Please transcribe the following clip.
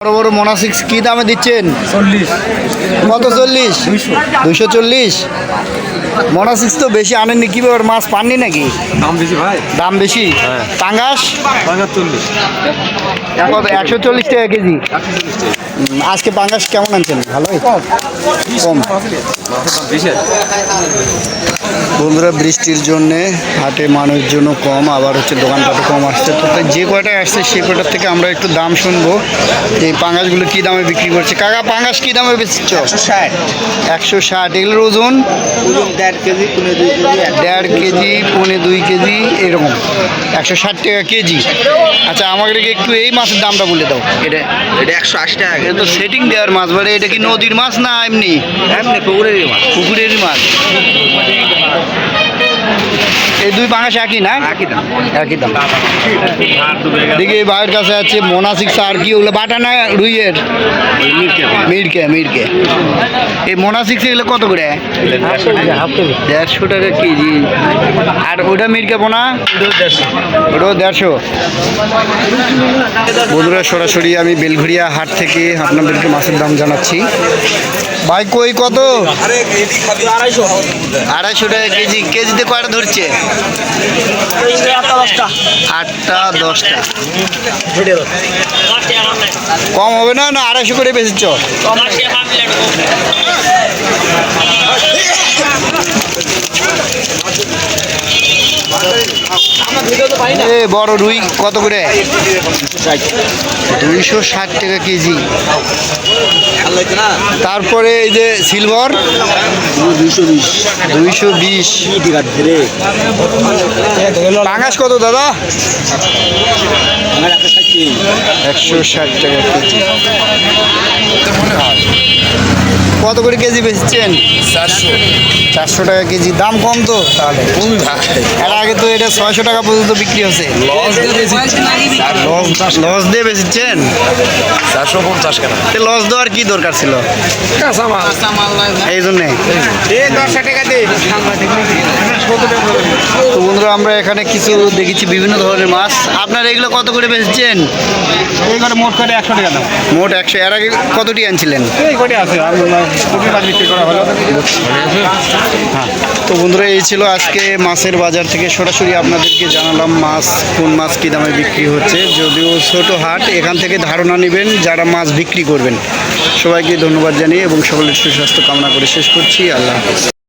বড় বড় মোনাসিক্স কি দামে দিচ্ছেন? চল্লিশ। কত চল্লিশ? দুশো চল্লিশ। মোনাসিক্স তো বেশি আনেননি কি ব্যাপার মাছ পাননি নাকি? দাম বেশি ভাই। দাম বেশি? হ্যাঁ। চল্লিশ। একশো চল্লিশ টাকা কেজি? আজকে পাঙ্গাস কেমন আনছেন? ভালোই? কম। আছে বন্ধুরা বৃষ্টির জন্য হাটে মানুষজন কম আবার হচ্ছে দোকানপাটও কম আসছে। তো তাই যে কয়টায় আসছে সে কয়টার থেকে আমরা একটু দাম শুনব। যে এই পাঙ্গাসগুলো কী দামে বিক্রি করছে? কাকা পাঙ্গাস কী দামে বেচছ? ষাট। একশো ষাট। এগুলোর ওজন? দেড় কেজি পনেরো দুই কেজি দেড় কেজি পৌনে দুই কেজি এরকম। একশো ষাট টাকা কেজি। আচ্ছা আমাদেরকে একটু এই মাছের দামটা বলে দাও। এটা এটা একশো আশি টাকা এটা তো সেটিং দেওয়ার মাছ মানে এটা কি নদীর মাছ না এমনি? এমনি পুকুরেরই মাছ। পুকুরেরই মাছ। এই দুই পাঙাশ একই না? একই দাম। দেখি এই ভাইয়ের কাছে আছে মোনাসিক আর কি ওগুলো বাটা না রুইয়ের? মিরকে মিরকে এই মোনাসিক্স এগুলো কত করে? দেড়শো টাকা কেজি। আর ওটা মিরকে পোনা? ওটাও দেড়শো। বন্ধুরা সরাসরি আমি বেলঘড়িয়া হাট থেকে আপনাদেরকে মাছের দাম জানাচ্ছি। ভাই কই কত? আড়াইশো। টাকা কেজি। কেজিতে কয়টা ধরছে? আটটা দশটা। কম হবে না? না আড়াইশো করে বেশিচ্ছ বড় রুই কত করে? দুইশো ষাট টাকা কেজি। তারপরে এই যে সিলভার দুইশো বিশ। পাঙাশ কত দাদা? একশো ষাট টাকা কেজি। কত করে কেজি বেচছেন? চারশো। চারশো টাকা কেজি। দাম কম তো? তাহলে এর আগে তো এটা ছয়শো টাকা পর্যন্ত বিক্রি হচ্ছে লস লস লস দিয়ে বেচেছেন চারশো পঞ্চাশ কেনা? লস দেওয়ার কি দরকার ছিল? এই জন্যে। তো বন্ধুরা আমরা এখানে কিছু দেখেছি বিভিন্ন ধরনের মাছ। আপনারা এগুলো কত করে বেচছেন এই মোট করে একশো টাকা দাম। মোট একশো। এর আগে কতটি আনছিলেন? হ্যাঁ তো বন্ধুরা এই ছিল আজকে মাছের বাজার থেকে সরাসরি আপনাদেরকে জানালাম মাছ, কোন মাছ কী দামে বিক্রি হচ্ছে। যদিও ছোট হাট, এখান থেকে ধারণা নেবেন যারা মাছ বিক্রি করবেন। সবাইকে ধন্যবাদ জানিয়ে এবং সকলের সুস্বাস্থ্য কামনা করে শেষ করছি। আল্লাহ হাফেজ।